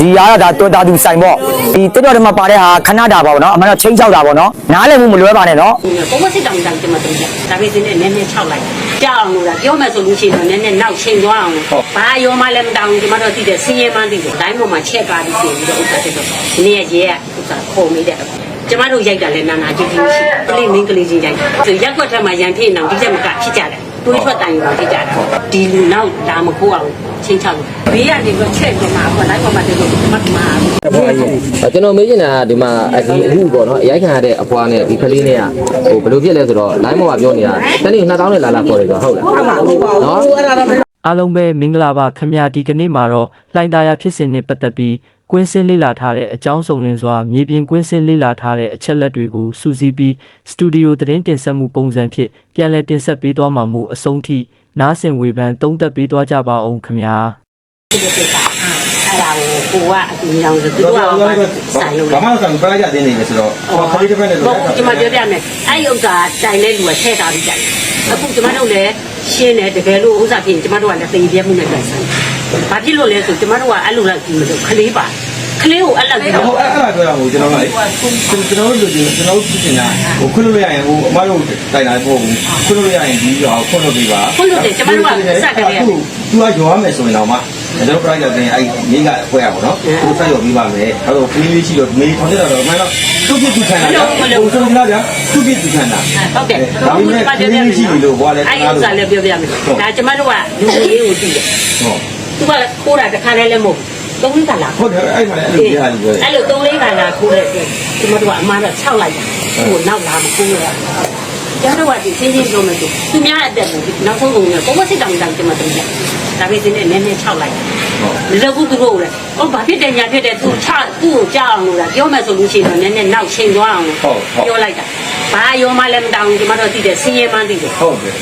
ဒီအားကဒါတော်တာသူဆိုင်ပေါ့ဒီတက်တော်တမပါတဲ့ဟာခဏတာပါပေါ့နော်အမှန်တော့ချင်းချောက်တာပေါ့နော်နားလည်မှုမလွဲပါနဲ့နော်ပုံမစစ်တောင်တောင်ကျမတို့ရက်ဒါပေမဲ့နည်းနည်း6လိုက်ကြောက်အောင်လို့လားပြောမယ်ဆိုလို့ရှိရင်တော့နည်းနည်းနောက်ချိန်သွားအောင်ဘာရောမလဲမတောင်းကျမတို့သိတယ်စင်းရဲမှန်းသိတယ်တိုင်းပေါ်မှာချက်ကားပြီးပြင်ပြီးတော့ဥစ္စာတက်တော့နည်းရဲဥစ္စာခုံမိတဲ့ကျမတို့ရိုက်တာလဲနာနာကြည့်ကြည့်ရှိကလေးမင်းကလေးချင်းရိုက်ဆိုရက်ွက်ထက်မှာရန်ဖြစ်နေအောင်ဒီချက်မကဖြစ်ကြတယ် တွေးထွက်တိုင်ရောဖြစ်ကြတယ်ဒီလူနောက်ဒါမခိုးအောင်ချင်းချောက်ဘေးကနေတော့ချက်ပြမှာဟိုလိုက်ပေါ်မှာတက်တော့မတ်မှာကျွန်တော်မေးချင်တာကဒီမှာအဒီအခုပေါ့နော်အရိုက်ခံရတဲ့အဖွားနဲ့ဒီကလေးနဲ့ကဟိုဘယ်လိုဖြစ်လဲဆိုတော့ line ပေါ်မှာပြောနေတာတနေ့2000နဲ့လာလာခေါ်တယ်ဆိုတော့ဟုတ်လားနော်အားလုံးပဲမင်္ဂလာပါခင်ဗျာဒီကနေ့မှာတော့လှိုင်းသားရဖြစ်စဉ်နဲ့ပတ်သက်ပြီး ကွင်းစင်းလေ့လာထားတဲ့အကြောင်းစုံလင်စွာမြေပြင်ကွင်းစင်းလေ့လာထားတဲ့အချက်လက်တွေကိုစူးစီးပြီးစတူဒီယိုသတင်းတင်ဆက်မှုပုံစံဖြင့်ပြန်လည်တင်ဆက်ပေးသွားမှာမို့အဆုံးထိနားဆင်ဝေဖန်သုံးသပ်ပေးသွားကြပါအောင်ခင်ဗျာဒီကိစ္စအဲ့ဒါကိုကိုကအတူရောင်ဆိုသူတို့ကဆိုင်လို့ဘာမှမဆိုင်ပလိုက်ကြတင်းနေတယ်ဆိုတော့ဟိုခလေးတစ်ဖက်နဲ့ဟုတ်ကဲ့ကျွန်မပြောပြမယ်အဲ့ဒီဥစ္စာတိုင်တဲ့လူကထည့်ထားပြီးတိုင်အခုကျွန်မတို့လည်းရှင်းတယ်တကယ်လို့ဥစ္စာဖြစ်ရင်ကျွန်မတို့ကလည်းသိပြမှုနဲ့တိုင်ဆိုင် ဘာဖြစ်လို့လဲဆိုကျွန်မတို့ကအဲ့လိုလိုက်ကြည့်မလို့ခလေးပါခလေးကိုအဲ့လောက်ကြည့်ဟိုတော့အဲ့အဲ့ဒါပြောရမို့ကျွန်တော်ကလေကျွန်တော်တို့လူကျွန်တော်တို့ပြင်တာဟိုခွလို့ရရင်ဟိုအမတို့တိုင်လာပို့ခွလို့ရရင်ဒီရောခွလို့ပြပါသူကရောရမယ်ဆိုရင်တော့မှကျွန်တော်ပလိုက်ကြတင်းအဲ့မိကဖွဲရပါတော့သူဆက်ရောပြီးပါမယ်အဲ့တော့ခလေးလေးရှိတော့မေးထောင်ကြတော့မှတော့သူ့ပြသူခံတာဟိုဆုံးကြလားဗျာသူ့ပြသူခံတာဟုတ်တယ်ဒါပေမဲ့ခလေးလေးရှိပြီလို့ဟောလဲအဲ့ဒီဥစ္စာလည်းပြောပြမယ်ဒါကျွန်မတို့ကလူကြီးကိုတည်တယ်ဟုတ် သူကလည်းခိုးတာတစ်ခါတည်းလည်းမဟုတ်သုံးလေးကလာဟုတ်တယ်အဲ့မှာလည်းအဲ့လိုပြရတယ်ပြောတယ်အဲ့လိုသုံးလေးကလာခိုးတဲ့အတွက်ကျွန်တော်တို့ကအမှန်တော့6လိုက်တာဟိုနောက်လာမခိုးရ ကျွန်တော်တို့ကဒီစင်းချင်းပြောမယ်ဆိုသူများအသက်ကိုနောက်ဆုံးကုန်ရပုံမစစ်တောင်တောင်ကျွန်တော်တို့ရက်ဒါပေမဲ့နည်းနည်း6လိုက်ဒီလိုကူသူတို့လည်းဟောဘာဖြစ်တယ်ညာဖြစ်တယ်သူချသူ့ကိုကြောက်အောင်လို့လားပြောမယ်ဆိုလို့ရှိရင်တော့နည်းနည်းနောက်ချိန်သွားအောင်ပြောလိုက်တာဘာရောမလဲမတောင်းကျွန်တော်တို့သိတယ်စင်းရဲမှန်းသိတယ်ဟုတ်တယ်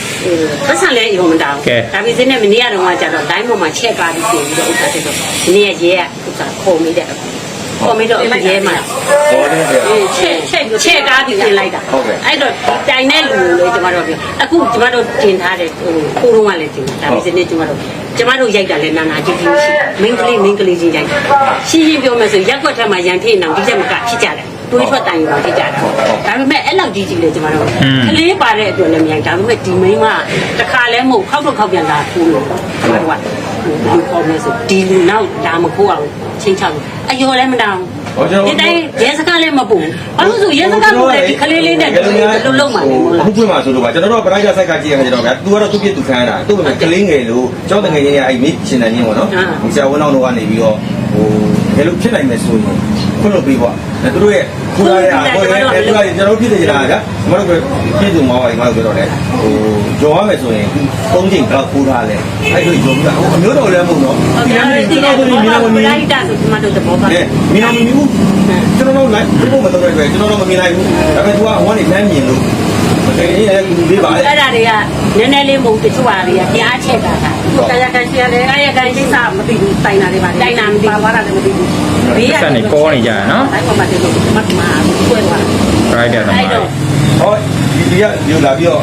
ပတ်စံလဲရုံမတောင်းဒါပေမဲ့မနေ့ကတော့ကျတော့တိုင်းပေါ်မှာချက်ကားပြီးပြင်ပြီးတော့ဥစ္စာတက်တော့ဒီနေ့ရဲကဥစ္စာခုံမိတဲ့ခုံ မိတော့ရဲမှာဟောတယ်ဗျာချက်ချက်ချက်ကားပြီးပြင်လိုက်တာအဲ့တော့တိုင်တဲ့လူလေကျမတို့ပြောအခုကျမတို့တင်ထားတဲ့ဟိုခိုးတော့ကလည်းတင်ဒါပေမဲ့ကျမတို့ကျမတို့ရိုက်တာလဲနာနာကြည့်ကြည့်ရှိမင်းကလေးမင်းကလေးချင်းရိုက်ရှင်းရှင်းပြောမယ်ဆိုရက်ွက်ထက်မှာရန်ဖြစ်နေအောင်ဒီချက်မကဖြစ်ကြတယ် တွေးထွက်တိုင်ရောဖြစ်ကြတယ်ဒါပေမဲ့အဲ့လောက်ကြီးကြီးလေကျမတို့ကလေးပါတဲ့အတွက်လည်းမရိုက်ဒါပေမဲ့ဒီမိန်းကတခါလဲမဟုတ်ခောက်တော့ခောက်ပြန်လာထိုးလို့ကျမတို့ကဘယ်လိုခေါ်မလဲဆိုဒီလူနောက်ဒါမခိုးအောင်ချင်းချောက်အယောလည်းမတောင်းဟောကျွန်တော်ဒီတိုင်းရဲစခန်းလည်းမပူဘာလို့ဆိုရဲစခန်းပူတယ်ဒီကလေးလေးနဲ့လုံးလုံးမှမဟုတ်လားအခုပြင်မှာဆိုတော့ကျွန်တော်တို့ပရိုက်တာဆိုင်ကကြည့်ရမှာကျွန်တော်ဗျာ तू ကတော့သူ့ပြသူခံရတာသူ့ပဲကလေးငယ်လို့ကျောင်းတငယ်ချင်းရဲ့အဲ့မိရှင်တန်ချင်းပေါ့နော်ဆရာဝန်တော်တို့ကနေပြီးတော့ဟိုဘယ်လိုဖြစ်နိုင်မလဲဆိုရင် ခွလို့ပြီးပေါ့သူတို့ရဲ့ခူလာတဲ့အားကိုလည်းသူကကျွန်တော်ဖြစ်နေကြတာဗျာကျွန်တော်တို့ပြည့်စုံမှာပါဒီမှာပြောတော့လေဟိုကြော်ရမယ်ဆိုရင်သုံးချိန်တော့ခူလာလဲအဲ့လိုကြော်ပြီးတော့အမျိုးတော်လည်းမဟုတ်တော့ဟုတ်ကဲ့ဒီနေ့ကတော့မလိုက်တာဆိုဒီမှာတော့သဘောပါကဲမင်းအောင်မင်းဘူးကျွန်တော်တို့လိုက်ဘုမတော်တယ်ပဲကျွန်တော်တို့မမြင်နိုင်ဘူးဒါပေမဲ့ तू ကဟိုကနေလမ်းမြင်လို့ တကယ်ကြီးလည်းဒီပါလေအဲ့ဒါတွေကနည်းနည်းလေးမဟုတ်တချို့ဟာတွေကကြားချက်တာကသူတရားကန်ရှိရတယ်ကာယကန်ရှိစားမသိဘူးတိုင်တာတွေပါတိုင်တာမသိဘူးပါသွားတာလည်းမသိဘူးဘေးကတိုင်းပေါ်မှာတည်းလို့မတ်မှာဆွဲသွား right တယ်အဲ့တော့ဟောဒီဒီကဒီလာပြီးတော့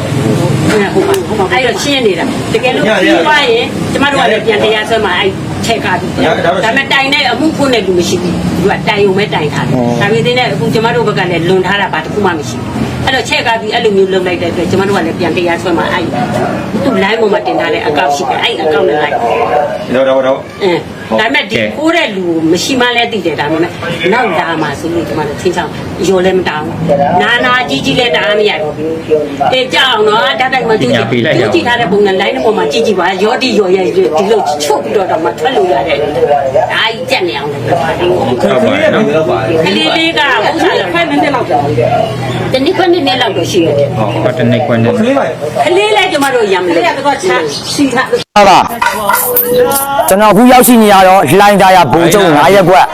ဟုတ်ပါဟုတ်ပါအဲ့တော့ရှင်းနေတာတကယ်လို့ပြီးသွားရင်ကျမတို့ကလည်းပြန်တရားဆွဲမှာအဲ့ချက်ကပြီးဒါပေမဲ့တိုင်တဲ့အမှုဖွင့်တဲ့လူမရှိဘူးသူကတိုင်ုံပဲတိုင်ထားတယ်ဒါပေမဲ့အခုကျမတို့ဘက်ကလည်းလွန်ထားတာပါတခုမှမရှိဘူး အဲ့တော့ချက်ကပြီးအဲ့လိုမျိုးလုပ်လိုက်တဲ့အတွက်ကျမတို့ကလည်းပြန်တရားဆွဲမှာအဲ့သူ့ line ပေါ်မှာတင်ထားတဲ့အကောင့်ရှိတယ်အဲ့အကောင့်နဲ့လိုက်တော့တော့တော့အင်းဒါပေမဲ့ဒီကိုးတဲ့လူမရှိမှလည်းသိတယ်ဒါပေမဲ့နောက်လာမှဆိုလို့ကျမတို့သင်ချောင်းရောလည်းမတောင်းနာနာကြီးကြီးလည်းတားမရဘူးတေကြောက်တော့ဓာတ်တိုက်မှသူကြည့်သူကြည့်ထားတဲ့ပုံနဲ့ line ပေါ်မှာကြည့်ကြည့်ပါရောတိရောရဲ့ဒီလိုချုပ်ပြီးတော့တော့မှထွက်လို့ရတယ်ဒါကြီးကြက်နေအောင်လည်းပါတယ်ဟုတ်ပါတယ်နော်တော့ပါကလေးလေးကဥစ္စာလည်းခွဲနည်းနည်းလောက်တော့ တနည်းခွဲနည်းနည်းလောက်တော့ရှိရတယ်ဟောတနေ့ခွန်းနေခလေးပါကလေးလည်းကျမတို့ရမ်းလို့ကတော့ချစီထားဟုတ်ပါကျွန်တော်အခုရောက်ရှိနေရတော့လှိုင်းသားရဘုံကျုံ9ရက်ကွက်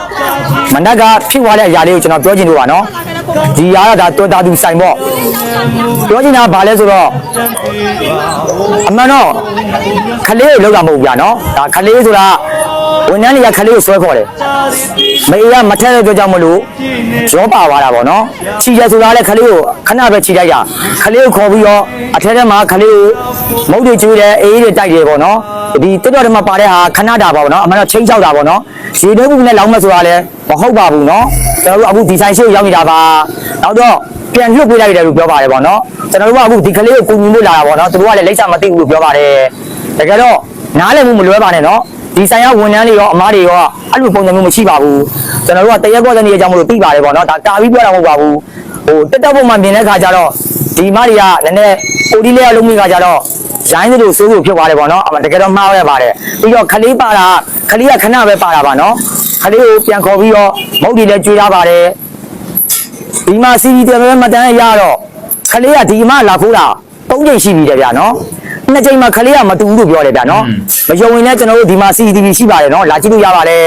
မနက်ကဖြစ်သွားတဲ့အရာလေးကိုကျွန်တော်ပြောချင်လို့ပါနော် ဒီအားကဒါတော်တာသူဆိုင်ပေါ့ပြောချင်တာကဘာလဲဆိုတော့အမှန်တော့ခလေးကိုလောက်တာမဟုတ်ဘူးဗျာနော်ဒါခလေးဆိုတာဝန်ထမ်းတွေကခလေးကိုဆွဲခေါ်တယ်မေကမထက်တဲ့အတွက်ကြောင့်မလို့ရောပါသွားတာပေါ့နော်ခြိရဆိုတာလည်းခလေးကိုခဏပဲခြိလိုက်တာခလေးကိုခေါ်ပြီးတော့အထက်ထဲမှာခလေးကိုမုတ်တွေကျွေးတယ်အေးတွေတိုက်တယ်ပေါ့နော် ဒီတက်တော်တွေမှာပါတဲ့ဟာခဏတာပါဗောနော်အမှန်တော့ချင်းချောက်တာဗောနော်ရေနှုတ်ဘူးနဲ့လောင်းမဲ့ဆိုတာလည်းမဟုတ်ပါဘူးနော်ကျွန်တော်တို့အခုဒီဆိုင်ရှိကိုရောက်နေတာပါနောက်တော့ပြန်လွတ်ပေးလိုက်တယ်လို့ပြောပါတယ်ဗောနော်ကျွန်တော်တို့ကအခုဒီကလေးကိုကူညီလို့လာတာဗောနော်သူတို့ကလည်းလိမ့်စာမသိဘူးလို့ပြောပါတယ်တကယ်တော့နားလည်မှုမလွဲပါနဲ့နော်ဒီဆိုင်ကဝန်ထမ်းတွေရောအမားတွေရောအဲ့လိုပုံစံမျိုးမရှိပါဘူးကျွန်တော်တို့ကတရက်ကောတဲ့နေရာကြောင့်မလို့သိပါတယ်ဗောနော်ဒါကာပြီးပြောတာမဟုတ်ပါဘူးဟိုတက်တက်ပုံမှန်မြင်တဲ့ခါကျတော့ဒီမားတွေကလည်းနည်းနည်းပိုဒီလေးရလုံးမိခါကျတော့ ရိုင်းသလိုစိုးစိုးဖြစ်သွားတယ်ပေါ့နော်အမတကယ်တော့မှားရပါတယ်ပြီးတော့ခလေးပါတာခလေးကခဏပဲပါတာပါနော်ခလေးကိုပြန်ခေါ်ပြီးတော့မုတ်ဒီလည်းကျွေးထားပါတယ်ဒီမှာစီဒီတယ်ပဲမတန်းရတော့ခလေးကဒီမှာလာခိုးတာ၃ချိန်ရှိပြီတယ်ဗျာနော်နှစ်ချိန်မှာခလေးကမတူဘူးလို့ပြောတယ်ဗျာနော်မယုံရင်လည်းကျွန်တော်တို့ဒီမှာ CCTV ရှိပါတယ်နော်လာကြည့်လို့ရပါတယ်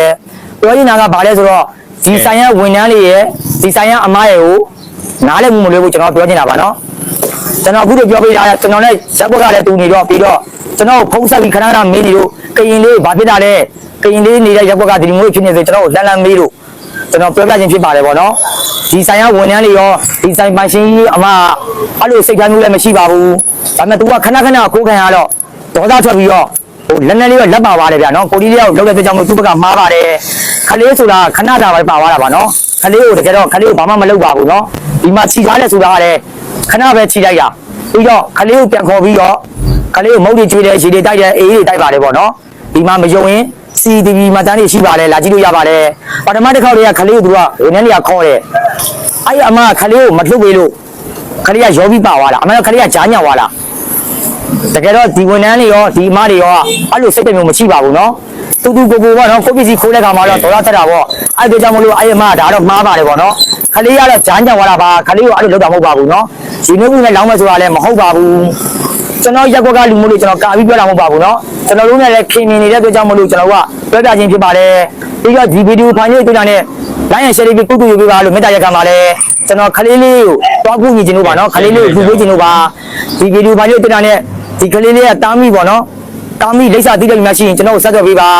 ပြောနေတာကဘာလဲဆိုတော့ဒီဆိုင်ရဝန်ထမ်းလေးရဲ့ဒီဆိုင်ရအမားရဲ့ကိုနားလည်မှုမလွဲဘူးကျွန်တော်ပြောနေတာပါနော် ကျွန်တော်အခုလိုပြောပေးတာကျွန်တော်နဲ့ရက်ဘက်ကလည်းတူနေတော့ပြီးတော့ကျွန်တော်ဖုံးဆက်ပြီးခဏခဏမေးနေလို့ကရင်လေးဘာဖြစ်တာလဲကရင်လေးနေတဲ့ရက်ဘက်ကဒီလိုမျိုးဖြစ်နေစေကျွန်တော်လန်လန်မေးလို့ကျွန်တော်ပြောပြခြင်းဖြစ်ပါတယ်ဗောနော်ဒီဆိုင်ကဝန်ထမ်းတွေရောဒီဆိုင်ပိုင်ရှင်ကြီးအမအဲ့လိုစိတ်တိုင်းမျိုးလည်းမရှိပါဘူးဒါပေမဲ့ तू ကခဏခဏခိုးခံရတော့ဒေါသထွက်ပြီးတော့ဟိုလက်နဲ့လေးတော့လက်ပါပါတယ်ဗျာနော်ကိုလေးလေးရောက်လောက်တဲ့ကြောင့်မို့သူ့ဘက်ကမှားပါတယ်ခလေးဆိုတာခဏတာပဲပါသွားတာပါနော်ခလေးကိုတကယ်တော့ခလေးကိုဘာမှမလုပ်ပါဘူးနော်ဒီမှာခြိထားတယ်ဆိုတာကလည်း ခဏပဲခြိလိုက်တာပြီးတော့ခလေးကိုပြန်ခေါ်ပြီးတော့ခလေးကိုမုတ်တွေကျွေးတယ်ရေတွေတိုက်တယ်အေးတွေတိုက်ပါတယ်ပေါ့နော်ဒီမှာမယုံရင် CCTV မှာတန်းနေရှိပါတယ်လာကြည့်လို့ရပါတယ်ပထမတစ်ခေါက်တည်းကခလေးကိုသူကဝန်ထမ်းတွေကခေါ်တယ်အဲ့ဒီအမကခလေးကိုမလှုပ်ပေးလို့ခလေးကရောပြီးပါသွားတာအမှန်တော့ခလေးကကြားညောက်သွားတာတကယ်တော့ဒီဝန်ထမ်းတွေရောဒီအမတွေရောအဲ့လိုစိတ်တမျိုးမရှိပါဘူးနော်တူတူကိုကိုပေါ့နော်ကိုပစ္စည်းခိုးတဲ့ခါမှာတော့ဒေါ်လာတက်တာပေါ့အဲ့ဒီကြောင့်မလို့အဲ့ဒီအမကဒါတော့မှားပါတယ်ပေါ့နော် ခလေးကတော့ကြားညောက်သွားတာပါခလေးကိုအဲ့လိုလုပ်တာမဟုတ်ပါဘူးနော်ဒီမျိုးမျိုးနဲ့လောင်းမဲ့ဆိုတာလည်းမဟုတ်ပါဘူး ကျွန်တော်ရက်ကွက်ကလူမျိုးလို့ကျွန်တော်ကာပြီးပြောတာမဟုတ်ပါဘူးเนาะကျွန်တော်တို့နဲ့လည်းခင်မြင်နေတဲ့အတွက်ကြောင့်မလို့ကျွန်တော်ကပြောပြခြင်းဖြစ်ပါတယ်ပြီးတော့ဒီဗီဒီယိုဖိုင်လေးတွေ့တာနဲ့ line and share လေးကုတ်ကုတ်ယူပေးပါလို့မေတ္တာရက်ခံပါတယ်ကျွန်တော်ခလေးလေးကိုတွားကူညီခြင်းလို့ပါเนาะခလေးလေးကိုလူပေးခြင်းလို့ပါဒီဗီဒီယိုဖိုင်လေးတွေ့တာနဲ့ဒီခလေးလေးကတားမိပေါ့เนาะ တားမိလိမ့်စာတိတယ်များရှိရင်ကျွန်တော်ကိုဆက်သွယ်ပေးပါ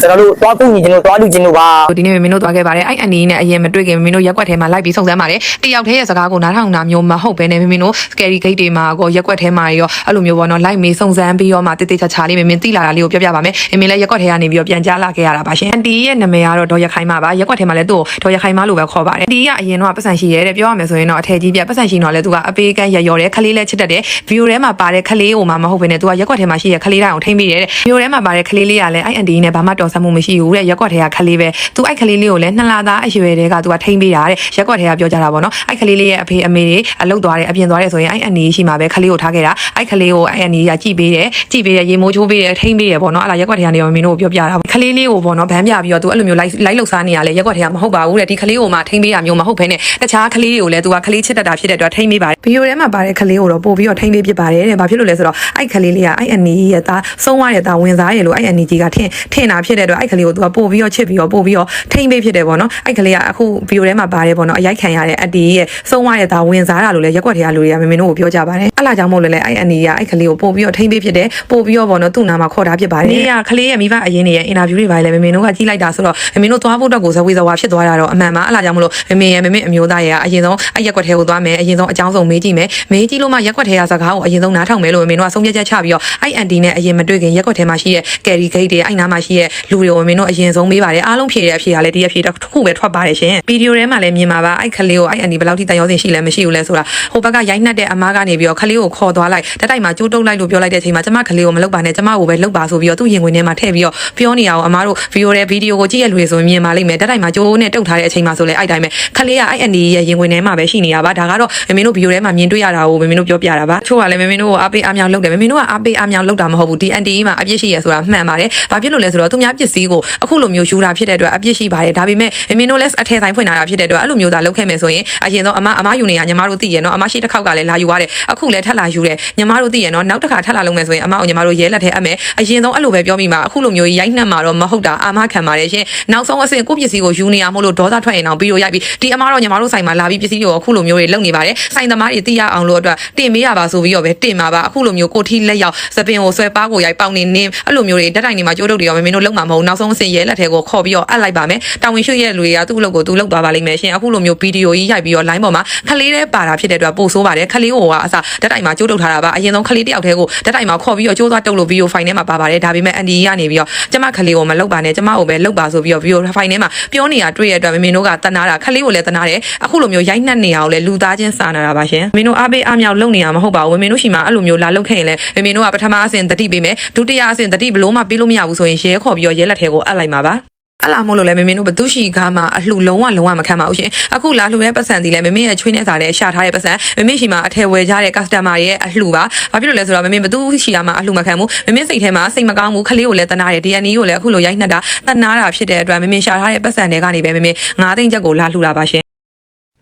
ကျွန်တော်တို့တွားကူညီခြင်းလို့တွားလူခြင်းလို့ပါဒီနေ့မင်းတို့သွားခဲ့ပါတယ်အဲ့အန်နီနဲ့အရင်မတွေ့ခင်မင်းတို့ရက်ွက်ထဲမှာလိုက်ပြီးစုံစမ်းပါတယ်တယောက်တည်းရဲ့စကားကိုနားထောင်တာမျိုးမဟုတ်ဘဲနဲ့မင်းတို့ scary gate တွေမှာကိုရက်ွက်ထဲမှာရောအဲ့လိုမျိုးပေါ့နော်လိုက်မေးစုံစမ်းပြီးတော့မှတိတိကျကျလေးမင်းမင်းသိလာတာလေးကိုပြောပြပါမယ်မင်းမင်းလည်းရက်ွက်ထဲကနေပြီးတော့ပြန်ကြားလာခဲ့ရတာပါရှင်အန်တီရဲ့နာမည်ကတော့ဒေါ်ရခိုင်မပါရက်ွက်ထဲမှာလည်းသူ့ကိုဒေါ်ရခိုင်မလို့ပဲခေါ်ပါတယ်အန်တီကအရင်တော့ပတ်စံရှိရဲတဲ့ပြောရမယ်ဆိုရင်တော့အထည်ကြီးပြပတ်စံရှိတော့လည်းသူကအပေးကန်းရရော်တယ်ခလေးလည်းချစ်တတ်တယ်ဗီဒီယိုထဲမှာပါတဲ့ခလေးကိုမှမဟုတ်ဘဲနဲ့သူကရက်ွက်ထဲမှာရှိတဲ့ခလေးတိုင်းကိုထိမ့်ပြီးတယ်တဲ့ဗီဒီယိုထဲမှာပါတဲ့ခလေးလေးကလည်းအဲ့အန်တီနဲ့ဘာမှတော်ဆမှုမရှိဘူးတဲ့ရက်ွက်ထဲကခလေးပဲသူအဲ့ခလေးလေးကိုလည်းနှစ်လသားအရွယ်တည်းကသူကထိမ့်ပေးတာတဲ့ရက်ွက်ထဲကပြောကြတာပေါ့နော်အဲ့ခလေးလေးရဲ့အဖေအမေတွေအလုတ်သွားတယ်အပြင်သွားတယ်ဆိုရင်အဲ့အန်တီရှိမှာပဲခလေးကိုထားခဲ့တာအဲ့ခလေးကိုအဲ့အန်တီကကြည့်ပေးတယ်ကြည့်ပေးတယ်ရေမိုးချိုးပေးတယ်ထိမ့်ပေးတယ်ပေါ့နော်အဲ့ဒါရက်ွက်ထဲကနေမင်းတို့ပြောပြတာခလေးလေးကိုပေါ့နော်ဗန်းပြပြီးတော့သူအဲ့လိုမျိုးလိုက်လိုက်လှုပ်ရှားနေရလဲရက်ွက်ထဲကမဟုတ်ပါဘူးတဲ့ဒီခလေးကိုမှထိမ့်ပေးတာမျိုးမဟုတ်ဘဲနဲ့တခြားခလေးတွေကိုလည်းသူကခလေးချစ်တတ်တာဖြစ်တဲ့အတွက်ထိမ့်ပေးပါတယ်ဗီဒီယိုထဲမှာပါတဲ့ခလေးကိုတော့ပို့ပြီးတော့ထိမ့်ပေးဖြစ်ပါတယ်တဲ့ဘာဖြစ်လို့လဲဆိုတော့အဲ့ခလေးလေးကအဲ့အန်တီရဲ့သားဆုံးသွားတဲ့သားဝင်စားရဲ့လို့အဲ့အန်တီကြီးကထင်ထင်တာဖြစ်တဲ့အတွက်အဲ့ခလေးကိုသူကပို့ပြီးတော့ချစ်ပြီးတော့ပို့ပြီးတော့ထိမ့်ပေးဖြစ်တယ်ပေါ့နော်အဲ့ကလေးကအခုဗီဒီယိုထဲမှာပါတယ်ပေါ့နော်အရိုက်ခံရတဲ့အတီရဲ့ဆုံးသွားတဲ့သားဝင်စားတာလို့လည်းရက်ွက်ထဲကလူတွေကမင်းမင်းတို့ကိုပြောကြပါတယ်အဲ့လာကြောင့်မို့လို့လည်းအဲ့အန်တီကအဲ့ကလေးကိုပို့ပြီးတော့ထိမ့်ပေးဖြစ်တယ်ပို့ပြီးတော့ပေါ့နော်သူ့နာမှာခေါ်တာဖြစ်ပါတယ်ဒီကကလေးရဲ့မိဘအရင်နေရဲ့အင်တာဗျူးတွေပါလေမင်းမင်းတို့ကကြည့်လိုက်တာဆိုတော့မင်းမင်းတို့သွားဖို့အတွက်ကိုဇဝေဇဝါဖြစ်သွားတာတော့အမှန်ပါအဲ့လာကြောင့်မို့လို့မင်းရဲ့မင်းမင်းအမျိုးသားရဲ့အရင်ဆုံးအဲ့ရက်ွက်ထဲကိုသွားမယ်အရင်ဆုံးအကြောင်းဆုံးမေးကြည့်မယ်မေးကြည့်လို့မှရက်ွက်ထဲကစကားကိုအရင်ဆုံးနားထောင်မယ်လို့မင်းတို့ကဆုံးဖြတ်ချက်ချပြီးတော့အဲ့အန်တီနဲ့အရင်မတွေ့ခင်ရက်ွက်ထဲမှာရှိတဲ့ကယ်ရီဂိတ်တွေအဲ့နားမှာရှိတဲ့လူတွေကိုမင်းတို့အရင်ဆုံးမေးပါတယ်အားလုံးဖြေတဲ့အဖြေကလည်းဒီအဖြေတစ်ခုပဲထွက်ပါတယ်ရှင်ဗီဒီယိုထဲမှာလည်းမြင်ပါပါအဲ့ခလေးကိုအဲ့အန်ဒီဘယ်လောက်ထိတန်ရောစင်ရှိလဲမရှိဘူးလဲဆိုတာဟိုဘက်ကရိုက်နှက်တဲ့အမားကနေပြီးတော့ခလေးကိုခေါ်သွားလိုက်တက်တိုက်မှာကျိုးတုပ်လိုက်လို့ပြောလိုက်တဲ့အချိန်မှာကျမခလေးကိုမလုပ်ပါနဲ့ကျမကိုပဲလုပ်ပါဆိုပြီးတော့သူ့ရင်ဝင်ထဲမှာထည့်ပြီးတော့ပြောနေရအောင်အမားတို့ဗီဒီယိုရဲ့ဗီဒီယိုကိုကြည့်ရလူတွေဆိုရင်မြင်ပါလိမ့်မယ်တက်တိုက်မှာကျိုးနဲ့တုပ်ထားတဲ့အချိန်မှာဆိုလဲအဲ့တိုင်းပဲခလေးကအဲ့အန်ဒီရဲ့ရင်ဝင်ထဲမှာပဲရှိနေတာပါဒါကတော့မင်းတို့ဗီဒီယိုထဲမှာမြင်တွေ့ရတာကိုမင်းတို့ပြောပြတာပါချို့ကလည်းမင်းတို့ကိုအားပေးအားမြောက်လုပ်တယ်မင်းတို့ကအားပေးအားမြောက်လုပ်တာမဟုတ်ဘူးဒီအန်တီမှာအပြစ်ရှိရဆိုတာမှန်ပါတယ်ဘာဖြစ်လို့လဲဆိုတော့သူများပစ္စည်းကိုအခုလိုမျိုးယူတာဖြစ်တဲ့အတွက်အပြစ်ရှိပါတယ်ဒါပေမဲ့မင်းတို့လည်းအထည်ဆိုင်ဖွင့်လာတာဖြစ်တဲ့အတွက်အဲ့လိုမျိုးသာလုပ်ခဲ့မယ်ဆိုရင်အရင်ဆုံးအမအမယူနေရညီမတို့သိရနော်အမရှိတစ်ခေါက်ကလည်းလာယူရတယ်အခုလည်းထပ်လာယူတယ်ညီမတို့သိရနော်နောက်တစ်ခါထပ်လာလုပ်မယ်ဆိုရင်အမကိုညီမတို့ရဲလက်ထဲအပ်မယ်အရင်ဆုံးအဲ့လိုပဲပြောမိမှာအခုလိုမျိုးရိုက်နှက်မှာတော့မဟုတ်တာအာမခံပါတယ်ရှင်နောက်ဆုံးအဆင့်ကိုပစ္စည်းကိုယူနေရမို့လို့ဒေါသထွက်ရင်တော့ပြီးတော့ရိုက်ပြီးဒီအမတော့ညီမတို့ဆိုင်မှာလာပြီးပစ္စည်းတွေကိုအခုလိုမျိုးတွေလုပ်နေပါတယ်ဆိုင်သမားတွေသိရအောင်လို့အတွက်တင်ပေးရပါဆိုပြီးတော့ပဲတင်ပါပါအခုလိုမျိုးကိုထီလက်ရောက်စပင်ကိုဆွဲပါကိုရိုက်ပေါင်နေနင်းအဲ့လိုမျိုးတွေတက်တိုင်နေမှာကြိုးတုပ်တွေရောမမင်းတို့လုံမှာမဟုတ်နောက်ဆုံးအဆင့်ရဲလက်ထဲကိုခေါ်ပြီးတော့အပ်လိုက်ပါမယ်တာဝန်ရှိရဲ့လူတွေကသူ့အလုပ်ကိုသူလုပ်သွားပါလိမ့်မယ်ရှင်အခုလိုမျိုးဗီဒီယိုကြီးရိုက်ပြီးတော့ line ပေါ်မှာခလေးတဲ့ပါတာဖြစ်တဲ့အတွက်ပို့ဆိုးပါတယ်ခလေးကိုကအစတက်တိုင်မှာကြိုးတုပ်ထားတာပါအရင်ဆုံးခလေးတယောက်တည်းကိုတက်တိုင်မှာခေါ်ပြီးတော့ကြိုးသွားတုပ်လို့ဗီဒီယိုဖိုင်ထဲမှာပါပါတယ်ဒါပေမဲ့အန်ဒီကနေပြီးတော့ကျမခလေးကိုမလုပ်ပါနဲ့ကျမကိုပဲလုပ်ပါဆိုပြီးတော့ဗီဒီယိုဖိုင်ထဲမှာပြောနေတာတွေ့ရတဲ့အတွက်မမင်းတို့ကတနာတာခလေးကိုလည်းတနာတယ်အခုလိုမျိုးရိုက်နှက်နေအောင်လဲလူသားချင်းစာနာတာပါရှင်မင်းတို့အားပေးအားမြောက်လုပ်နေရမှာမဟုတ်ပါဘူးမင်းတို့ရှိမှာအဲ့လိုမျိုးလာလုပ်ခဲ့ရင်လည်းမင်းတို့ကပထမအဆင့်တတိပေးမယ်ဒုတိယအဆင့်တတိဘလို့မှပေးလို့မရဘူးဆိုရင်ရဲခေါ်ပြီးတော့ရဲလက်ထဲကိုအပ်လိုက်မှာပါအဲ့လာမို့လို့လဲမမင်းတို့ဘသူရှိကားမှာအလှလုံးဝလုံးဝမခံပါဘူးရှင်အခုလာလှရဲ့ပတ်စံဒီလဲမမင်းရဲ့ချွေးနေစားတဲ့ရှာထားတဲ့ပတ်စံမမင်းရှိမှာအထည်ဝယ်ကြတဲ့ customer ရဲ့အလှပါဘာဖြစ်လို့လဲဆိုတော့မမင်းဘသူရှိကားမှာအလှမခံဘူးမမင်းစိတ်ထဲမှာစိတ်မကောင်းဘူးခလေးကိုလည်းတနာတယ် DNA ကိုလည်းအခုလိုရိုက်နှက်တာတနာတာဖြစ်တဲ့အတွက်မမင်းရှာထားတဲ့ပတ်စံတွေကနေပဲမမင်း9သိန်းချက်ကိုလာလှတာပါရှင်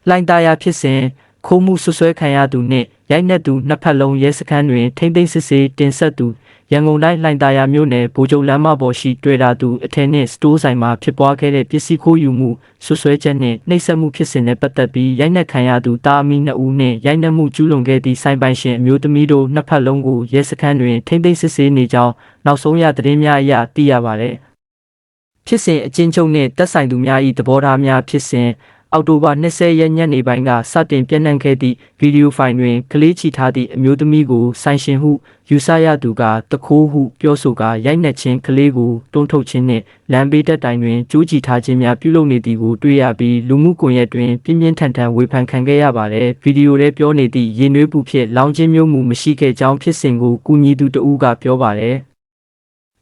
လှိုင်သာယာဖြစ်စဉ်ခိုးမှုဆွဆွဲခံရသူနှင့်ရိုက်နှက်သူနှစ်ဖက်လုံးရဲစခန်းတွင်ထိမ့်သိမ်းစစ်ဆေးတင်ဆက်သူ ရန်ကုန်တိုင်းလှိုင်သာယာမြို့နယ်ဗိုလ်ချုပ်လမ်းမပေါ်ရှိတွေ့တာသူအထက်နှင့်စတိုးဆိုင်မှာဖြစ်ပွားခဲ့တဲ့ပစ္စည်းခိုးယူမှုဆွဆွဲချက်နှင့်နှိပ်စက်မှုဖြစ်စဉ်နဲ့ပတ်သက်ပြီးရိုက်နှက်ခံရသူတာအမီနှစ်ဦးနှင့်ရိုက်နှက်မှုကျူးလွန်ခဲ့သည့်ဆိုင်ပိုင်ရှင်အမျိုးသမီးတို့နှစ်ဖက်လုံးကိုရဲစခန်းတွင်ထိမ့်သိမ်းစစ်ဆေးနေကြောင်းနောက်ဆုံးရသတင်းများအရသိရပါသည်ဖြစ်စဉ်အချင်းချုပ်နှင့်တက်ဆိုင်သူများ၏သဘောထားများဖြစ်စဉ် အောက်တိုဘာ20ရက်ညနေပိုင်းကစတင်ပြန့်နှံ့ခဲ့သည့်ဗီဒီယိုဖိုင်တွင်ကလေးချီထားသည့်အမျိုးသမီးကိုဆိုင်ရှင်ဟုယူဆရသူကတခိုးဟုပြောဆိုကာရိုက်နှက်ခြင်းကလေးကိုတွန်းထုတ်ခြင်းနှင့်လမ်းဘေးတက်တိုင်တွင်ကြိုးချီထားခြင်းများပြုလုပ်နေသည်ကိုတွေ့ရပြီးလူမှုကွန်ရက်တွင်ပြင်းပြင်းထန်ထန်ဝေဖန်ခံခဲ့ရပါသည်ဗီဒီယိုထဲပြောနေသည့်ရင်နွေးပူဖြစ်လောင်ခြင်းမျိုးမူမရှိခဲ့ကြောင်းဖြစ်စဉ်ကိုကူညီသူတဦးကပြောပါသည်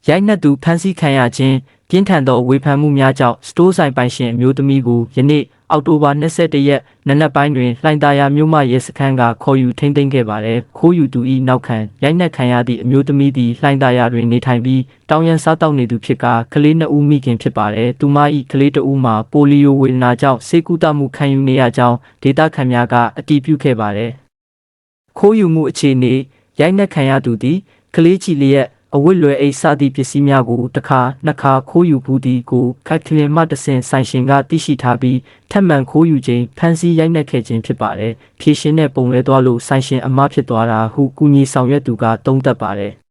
ရိုက်နှက်သူဖမ်းဆီးခံရခြင်းပြင်းထန်သောဝေဖန်မှုများကြောင့်စတိုးဆိုင်ပိုင်ရှင်အမျိုးသမီးကိုယနေ့ အောက်တိုဘာ22ရက်နနက်ပိုင်းတွင်လှိုင်သာယာမြို့မှရဲစခန်းကခေါ်ယူထိန်းသိမ်းခဲ့ပါသည်ခိုးယူသူ၏နောက်ခံရိုက်နှက်ခံရသည့်အမျိုးသမီးသည်လှိုင်သာယာတွင်နေထိုင်ပြီးတောင်ရန်စားတောက်နေသူဖြစ်ကာကလေးနှစ်ဦးမိခင်ဖြစ်ပါသည်သူမ၏ကလေးတစ်ဦးမှာပိုလီယိုဝေဒနာကြောင့်ဆေးကုသမှုခံယူနေရကြောင်းဒေသခံများကအတည်ပြုခဲ့ပါသည်ခိုးယူမှုအခြေအနေရိုက်နှက်ခံရသူသည်ကလေးချီလျက် အဝတ်လွယ်အိတ်စသည့်ပစ္စည်းများကိုတစ်ခါနှစ်ခါခိုးယူဘူးသည်ကိုခက်ခလင်မှတဆင်ဆိုင်ရှင်ကသိရှိထားပြီးထပ်မံခိုးယူခြင်းဖမ်းဆီးရိုက်နှက်ခဲ့ခြင်းဖြစ်ပါတယ်။ဖြည့်ရှင်းတဲ့ပုံလဲသွားလို့ဆိုင်ရှင်အမဖြစ်သွားတာဟုကူညီဆောင်ရွက်သူကသုံးသပ်ပါတယ်။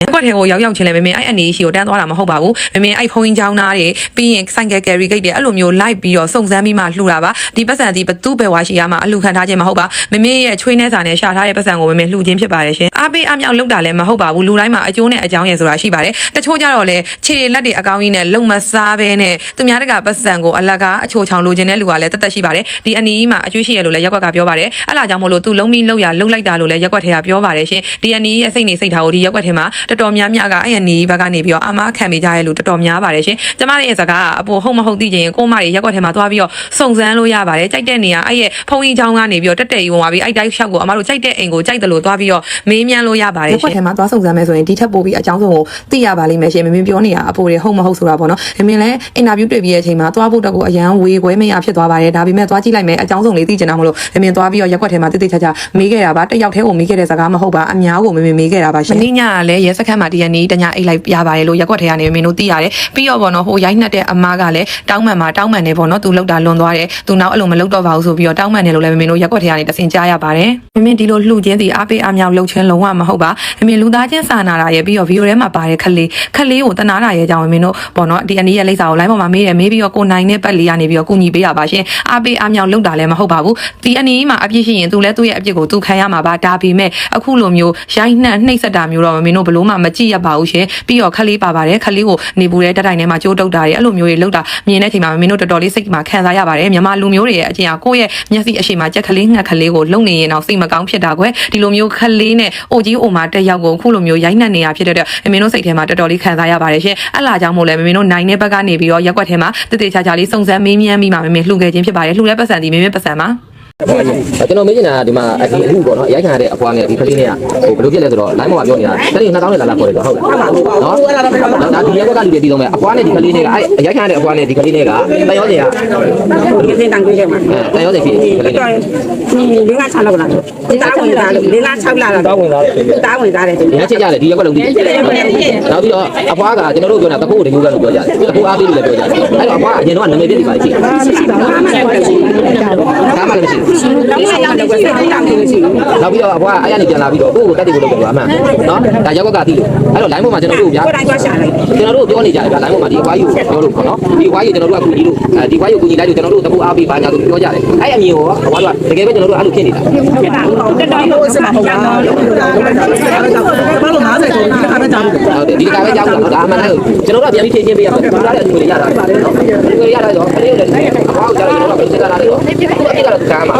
ကွက်ထဲကိုရောက်ရောက်ချင်းလဲမမင်းအဲ့အနေရှိကိုတန်းသွားတာမဟုတ်ပါဘူးမမင်းအဲ့ဖုန်းကြီးချောင်းသားတွေပြီးရင်ဆိုင်ကယ်ကယ်ရီဂိတ်တွေအဲ့လိုမျိုးလိုက်ပြီးတော့စုံစမ်းပြီးမှလှူတာပါဒီပတ်စံဒီဘသူ့ဘယ်ဝါရှိရမှာအလှခံထားခြင်းမဟုတ်ပါမမင်းရဲ့ချွေးနှဲစာနဲ့ရှာထားတဲ့ပတ်စံကိုမမင်းလှူခြင်းဖြစ်ပါတယ်ရှင်အားပေးအမြောက်လုပ်တာလည်းမဟုတ်ပါဘူးလူတိုင်းမှာအကျိုးနဲ့အကြောင်းရယ်ဆိုတာရှိပါတယ်တချို့ကြတော့လေခြေတွေလက်တွေအကောင်းကြီးနဲ့လုံမစားဘဲနဲ့သူများတကပတ်စံကိုအလကားအချိုချောင်လိုချင်တဲ့လူကလည်းတသက်ရှိပါတယ်ဒီအနီးမှာအကျွေးရှိရလို့လည်းရက်ကွက်ကပြောပါတယ်အဲ့လာကြောင့်မို့လို့သူလုံးပြီးလောက်ရလုံလိုက်တာလို့လည်းရက်ကွက်ထဲကပြောပါတယ်ရှင်ဒီအနီးရဲ့စိတ်နေစိတ်ထားကိုဒီရက်ကွက်ထဲမှာတော်တော်များများကအဲ့အနီးဘက်ကနေပြီးတော့အမားခံမိကြရဲ့လို့တော်တော်များပါတယ်ရှင်ကျမရဲ့စကားကအပေါ်ဟုတ်မဟုတ်သိချင်ရင်ကိုမတွေရက်ကွက်ထဲမှာသွားပြီးတော့စုံစမ်းလို့ရပါတယ်ကြိုက်တဲ့နေရာအဲ့ရဲ့ဖုန်းကြီးချောင်းကနေပြီးတော့တက်တက်ကြီးဝင်သွားပြီးအဲ့တိုင်းရှောက်ကိုအမတို့ကြိုက်တဲ့အိမ်ကိုကြိုက်တယ်လို့သွားပြီးတော့မေးမြန်းလို့ရပါတယ်ရှင်ရက်ကွက်ထဲမှာသွားစုံစမ်းမယ်ဆိုရင်ဒီထက်ပိုပြီးအကြောင်းဆုံးကိုသိရပါလိမ့်မယ်ရှင်မင်းပြောနေတာအပေါ်တွေဟုတ်မဟုတ်ဆိုတာပေါ့နော်မင်းလည်းအင်တာဗျူးတွေ့ပြီးတဲ့အချိန်မှာသွားဖို့တက်ကိုအရန်ဝေခွဲမရဖြစ်သွားပါတယ်ဒါပေမဲ့သွားကြည့်လိုက်မယ်အကြောင်းဆုံးလေးသိချင်တာမလို့မင်းသွားပြီးတော့ရက်ကွက်ထဲမှာတိတိကျကျမေးခဲ့တာပါတစ်ယောက်တည်းကိုမေးခဲ့တဲ့စကားမဟုတ်ပါအများကိုမင်းမေးခဲ့တာပါရှင်မင်းညကလည်းရဲစခန်းမှာဒီကနေ့တညအိတ်လိုက်ရပါတယ်လို့ရက်ကွက်ထဲကနေမင်းတို့သိရတယ်ပြီးတော့ပေါ့နော်ဟိုရိုက်နှက်တဲ့အမားကလည်းတောင်းမှန်မှာတောင်းမှန်နေပေါ့နော်သူလောက်တာလွန်သွားတယ်သူနောက်အဲ့လိုမလောက်တော့ပါဘူးဆိုပြီးတော့တောင်းမှန်နေလို့လည်းမင်းတို့ရက်ကွက်ထဲကနေတစင်ကြားရပါတယ်မင်းဒီလိုလှူခြင်းဒီအားပေးအားမြောက်လှုပ်ခြင်းလုံးဝမဟုတ်ပါမင်းလူသားချင်းစာနာတာရဲ့ပြီးတော့ဗီဒီယိုထဲမှာပါတဲ့ခလေးခလေးကိုတနာတာရဲ့ကြောင့်မင်းတို့ပေါ့နော်ဒီအနည်းရဲ့လိပ်စာကို line ပေါ်မှာမေးတယ်မေးပြီးတော့ကိုနိုင်တဲ့ပတ်လေးကနေပြီးတော့ကုညီပေးရပါရှင်အားပေးအားမြောက်လှုပ်တာလည်းမဟုတ်ပါဘူးဒီအနည်းမှာအပြစ်ရှိရင်သူလည်းသူ့ရဲ့အပြစ်ကိုသူခံရမှာပါဒါပေမဲ့အခုလိုမျိုးရိုက်နှက်နှိပ်စက်တာမျိုးတော့မင်းတို့ဘလို့မှမကြည့်ရပါဘူးရှင်ပြီးတော့ခလေးပါပါတယ်ခလေးကိုနေပူတဲ့တက်တိုင်ထဲမှာကြိုးတုပ်တာတွေအဲ့လိုမျိုးတွေလှုပ်တာမြင်တဲ့အချိန်မှာမင်းတို့တော်တော်လေးစိတ်မှာခံစားရပါတယ်မြန်မာလူမျိုးတွေရဲ့အကျင့်ကကိုယ့်ရဲ့မျက်စိအရှိမှာကြက်ကလေးငှက်ခလေးကိုလုံနေရင်တော့စိတ်မကောင်းဖြစ်တာကွယ်ဒီလိုမျိုးခလေးနဲ့အိုကြီးအိုမာတက်ရောက်ကိုအခုလိုမျိုးရိုက်နှက်နေတာဖြစ်တဲ့အတွက်မင်းတို့စိတ်ထဲမှာတော်တော်လေးခံစားရပါတယ်ရှင်အဲ့လာကြောင့်မို့လဲမင်းတို့နိုင်တဲ့ဘက်ကနေပြီးတော့ရက်ွက်ထဲမှာတည်တည်ချာချာလေးစုံစမ်းမေးမြန်းပြီးမှမင်းလှူခဲ့ခြင်းဖြစ်ပါတယ်လှူတဲ့ပတ်စံဒီမင်းမပတ်စံပါ ကျွန်တော်မေးချင်တာကဒီမှာအဒီအခုပေါ့နော်အရိုက်ခံရတဲ့အဖွားနဲ့ဒီကလေးနဲ့ကဟိုဘယ်လိုဖြစ်လဲဆိုတော့ line မှာပြောနေတာတနေ့2000နဲ့လာလာခေါ်တယ်ဆိုဟုတ်လားနော်ဒါဒီရက်ကွက်ကလူတွေပြီးတော့မယ်အဖွားနဲ့ဒီကလေးနဲ့ကအဲ့အရိုက်ခံရတဲ့အဖွားနဲ့ဒီကလေးနဲ့ကတန်ရောစင်ကဒီစင်တန်ကိုကျမှာတန်ရောစင်ဖြစ်ဒီကလေးနဲ့တော်လေးလား6လောက်လားဒီသားဝင်သားလို့လေးလား6လားတာဝင်သားတာဝင်သားတယ်ဒီကချစ်ကြတယ်ဒီရက်ကွက်လုံးဒီနောက်ပြီးတော့အဖွားကကျွန်တော်တို့ပြောတာတခုတမျိုးကလို့ပြောကြတယ်တခုအားပေးလို့လည်းပြောကြတယ်အဲ့တော့အဖွားကအရင်တော့နာမည်ပြစ်နေပါလိမ့်ရှိတယ်မရှိပါဘူးမရှိပါဘူးဒါမှလည်းမရှိဘူးနောက်ပြီးတော့အဖွားအဲ့ရနေပြန်လာပြီးတော့ကိုယ့်ကိုတက်တယ်ကိုလုပ်ကြတယ်အမှန်နော်ဒါရောက်ကွက်ကတိလို့အဲ့တော့ line ပေါ်မှာကျွန်တော်တို့ဗျာကျွန်တော်တို့ပြောနေကြတယ်ဗျာ line ပေါ်မှာဒီအဖွားကြီးကိုပြောလို့ပေါ့နော်ဒီအဖွားကြီးကျွန်တော်တို့ကကူညီလို့ဒီအဖွားကြီးကိုကူညီလိုက်လို့ကျွန်တော်တို့တပူအားပေးပါညာလို့ပြောကြတယ်အဲ့အမြင်ကိုအဖွားကတကယ်ပဲကျွန်တော်တို့အဲ့လိုဖြစ်နေတာဟုတ်တယ်ဒီကပဲကြောက်လို့ဒါအမှန်တမ်းကျွန်တော်တို့ကပြန်ပြီးဖြည့်ချင်းပေးရမယ်ဘူးလားတဲ့အတူတွေရတာပါတယ်နော်ဒီရတာတော့ခလေးလည်းအဖွားကိုကြားလို့ကျွန်တော်တို့ပြန်လာတယ်တော့ဒီကတော့ကားမှာ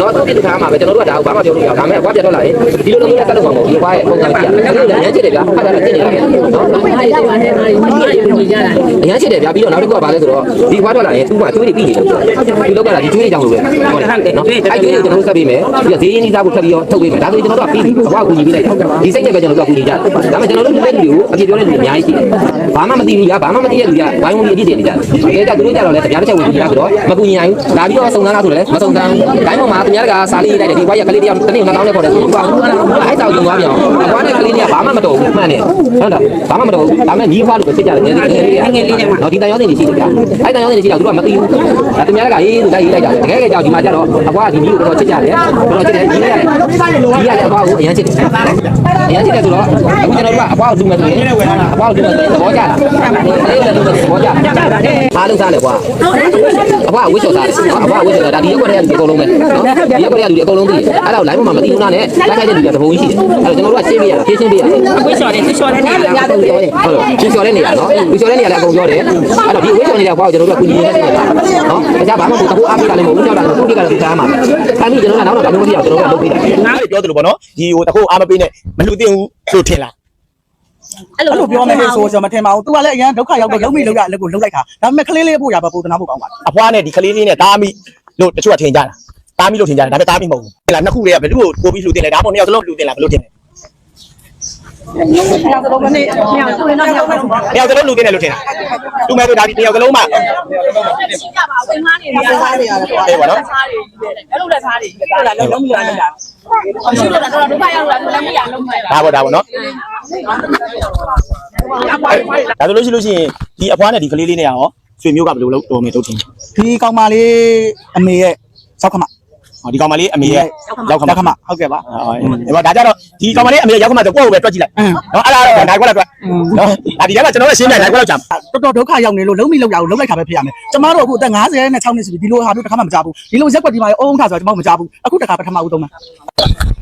တော့ဒီကားမှာပဲကျွန်တော်တို့ကဒါကိုဘာမှပြောလို့ရအောင်ဒါပေမဲ့အဖွားပြန်တော့လာရင်ဒီလိုလိုမျိုးတက်လို့မှာမဟုတ်ဘူးဒီအဖွားရဲ့ပုံစံကြည့်ရတယ်လည်းရမ်းချစ်တယ်ဗျာဖတ်တာလည်းသိနေတယ်နော်အရမ်းချစ်တယ်ဗျာပြီးတော့နောက်တစ်ခုကဘာလဲဆိုတော့ဒီအဖွားတော့လာရင်သူ့မှာအကျွေးတွေပြီးနေတယ်ဒီလောက်ကလာဒီကျွေးတွေကြောင့်လို့ပဲဟုတ်တယ်နော်အဲ့ကျွေးတွေကျွန်တော်တို့ဆက်ပေးမယ်ပြီးတော့ဈေးရင်းနှီးစားဖို့ထပ်ပြီးတော့ထုတ်ပေးမယ်ဒါဆိုရင်ကျွန်တော်တို့ကပြီးအဖွားကိုကူညီပေးလိုက်ဒီစိတ်နဲ့ပဲကျွန်တော်တို့ကကူညီကြတယ်ဒါပေမဲ့ကျွန်တော်တို့ဒီလူကိုအပြည့်ပြောတဲ့လူအများကြီးရှိတယ်ဘာမှမသိဘူးညာဘာမှမသိတဲ့လူကဝိုင်းဝန်းပြီးအပြည့်တင်နေကြတယ်အဲဒါသူတို့ကြတော့လည်းတရားတစ်ချက်ဝင်ကြဆိုတော့မကူညီနိုင်ဘူးဒါပြီးတော့စုံစမ်းလားဆိုတော့လည်းမစုံစမ်းဘူးတိုင်းပေါ်မှာသူများကစားလေးလိုက်တယ်ဒီဘွားရကလေးတယောက်တစ်နေ့2000နဲ့ခေါ်တယ်ဆိုတော့အဲ့တောင်ယုံသွားပြန်အောင်ဘွားနဲ့ကလေးကဘာမှမတော်ဘူးမှန်တယ်ဟုတ်လားဘာမှမတော်ဘူးဒါပေမဲ့ညီးဖွားလို့ပဲဖြစ်ကြတယ်ငယ်ငယ်လေးငယ်လေးနဲ့တော့ဒီတန်ရောင်းနေရှိတယ်ဗျာအဲ့တန်ရောင်းနေရှိတော့သူကမသိဘူးဒါသူများကရေးသူလိုက်ရေးလိုက်တာတကယ်ကြောက်ဒီမှာကြတော့အဘွားကဒီညီးကိုတော့ချစ်ကြတယ်တော့ချစ်တယ်ညီးရတယ်ညီးရတယ်အဘွားကိုအရင်ချစ်တယ်အရင်ချစ်တယ်ဆိုတော့အခုကျွန်တော်တို့ကအဘွားကိုလူမယ်ဆိုရင်အဘွားကိုလူမယ်ဆိုရင်သဘောကျတာအဲ့လိုလည်းလူမယ်သဘောကျအားလုံးစားလေကွာအဘွားဝှစ်ချော်စားတယ်အဘွားဝှစ်ချော်စားဒါဒီရက်ွက်တဲ့လူအကုန်လုံးပဲနော်ဒီရက်ွက်တဲ့လူအကုန်လုံးသိတယ်အဲ့ဒါကို line ပေါ်မှာမသိဘူးလားနဲ့လိုက်ခိုက်တဲ့လူကတပုံကြီးရှိတယ်အဲ့တော့ကျွန်တော်တို့ကရှင်းပြရဖြည့်ရှင်းပြရဝိချော်တယ်ချော်တယ်နေရာတော့ပြောတယ်ဟုတ်တယ်ဖြည့်ချော်တဲ့နေရာနော်ဖြည့်ချော်တဲ့နေရာလည်းအကုန်ပြောတယ်အဲ့တော့ဒီဝှစ်ချော်နေတဲ့ဘွားကိုကျွန်တော်တို့ကကူညီနေတဲ့နေရာနော်ဒါကြဘာမှမဟုတ်ဘူးအားပေးတာလည်းမဟုတ်ဘူးကြောက်တာလည်းသူတိကလည်းသူစားမှာအဲ့ဒီကျွန်တော်ကနောက်တော့ဘာလို့မသိအောင်ကျွန်တော်ကလုပ်ပေးတာငါပြောသလိုပေါ့နော်ဒီဟိုတခုအားမပေးနဲ့မလူသိဘူးလို့ထင်လားအဲ့အဲ့လိုပြောမယ်ဆိုကျွန်တော်မထင်ပါဘူး။ तू ကလည်းအရင်ဒုက္ခရောက်တော့လုံးမိလုံးရလက်ကိုလုံးလိုက်တာ။ဒါပေမဲ့ကလေးလေးပို့ရပါပို့တနာဖို့ကောင်းပါလားအဖွားနဲ့ဒီကလေးလေးနဲ့တားမိလို့တချို့ကထင်ကြတာ တားမိလို့ထင်ကြတယ်ဒါပေမဲ့တားမိမဟုတ်ဘူးဟဲ့လားနှစ်ခုတည်းကဘယ်သူ့ကိုကိုပြီးလှူတင်လဲဒါမှမဟုတ်နှစ်ယောက်စလုံးလှူတင်လားဘယ်လိုထင်လဲ။အဲ့ဒါတော့မနေ့ညောင်သူ့နောက်ရောက်တော့နှစ်ယောက်စလုံးလှူတင်တယ်လို့ထင်တာသူ့မဲ့ဆိုဒါဒီနှစ်ယောက်စလုံးမှစားနေရတယ်။အေးပါနော်အဲ့လိုလက်စားတွေအဲ့ဒါလုံးလုံးမိလာတာ။အရှိတော့တော့ဒုက္ခရောက်လာတော့လည်းမရလုံးမယ်ဒါပေါ့ဒါပေါ့နော်ဒါဆိုလို့ရှိလို့ရှိရင်ဒီအဖွားနဲ့ဒီကလေးလေးနဲ့ရောဆွေမျိုးကဘယ်လိုလုပ်တော်မယ်တို့ထင်။ဒီကောင်မလေးအမေရဲ့စောက်ခမဟော ဒီကောင်မလေးအမေရဲ့ရောက်ခမစောက်ခမဟုတ်ကဲ့ပါဟောဒါကြတော့ဒီကောင်မလေးအမေရောက်ခမဆိုကိုယ့်ကိုပဲတွက်ကြည့်လိုက်နော်အဲ့ဒါတော့နိုင်ခွက်လောက်တွက်နော်ဒါဒီထဲမှာကျွန်တော်လည်းရှင်းပြနိုင်ခွက်လောက်ကြာ။တော်တော်ဒုက္ခရောက်နေလို့လုံးမိလုံးရအောင်လုံးလိုက်တာပဲဖြစ်ရမယ်။ကျမတို့အခုအသက်50နဲ့6နှစ်ရှိပြီဒီလိုဟာမျိုးတစ်ခါမှမကြဘူး။ဒီလိုရက်ွက်ဒီမှာအုံထားဆိုတော့ကျမတို့မကြဘူး။အခုတစ်ခါပထမဦးသုံးမှာ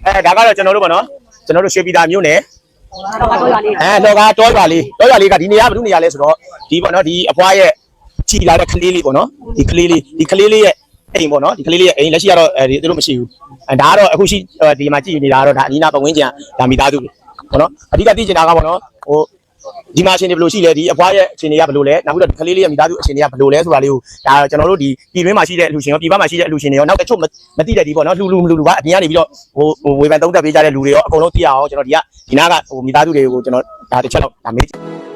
အဲဒါကတော့ကျွန်တော်တို့ပေါ့နော်ကျွန်တော်တို့ရွှေပြည်သာမြို့နယ်အဲတော့ကတောရွာလေးတောရွာလေးကဒီနေရာဘယ်လိုနေရာလဲဆိုတော့ဒီပေါ့နော်ဒီအဖွားရဲ့ခြီလာတဲ့ကလေးလေးပေါ့နော်ဒီကလေးလေးဒီကလေးလေးရဲ့ အိမ်ပေါ့နော်ဒီကလေးလေးရဲ့အိမ်လက်ရှိကတော့အဲဒီသူတို့မရှိဘူးအဲဒါကတော့အခုရှိဒီမှာကြည့်နေတာကတော့ဒါအနီးနားပတ်ဝန်းကျင်ကဒါမိသားစုတွေပေါ့နော်အဓိကသိချင်တာကပေါ့နော်ဟိုဒီမှာအချိန်တွေဘယ်လိုရှိလဲဒီအဖွားရဲ့အချိန်တွေကဘယ်လိုလဲနောက်ပြီးတော့ဒီကလေးလေးရဲ့မိသားစုအချိန်တွေကဘယ်လိုလဲဆိုတာလေးကိုဒါကျွန်တော်တို့ဒီပြည်တွင်းမှာရှိတဲ့အလူရှင်ရောပြည်ပမှာရှိတဲ့အလူရှင်တွေရောနောက်တချို့မသိတဲ့ဒီပေါ့နော်လှူလှူမလှူလှူပါအပြင်ကနေပြီးတော့ဟိုဟိုဝေဖန်သုံးသပ်ပေးကြတဲ့လူတွေရောအကုန်လုံးသိရအောင်ကျွန်တော်ဒီကဒီနားကဟိုမိသားစုတွေကိုကျွန်တော်ဒါတစ်ချက်တော့ဒါမေး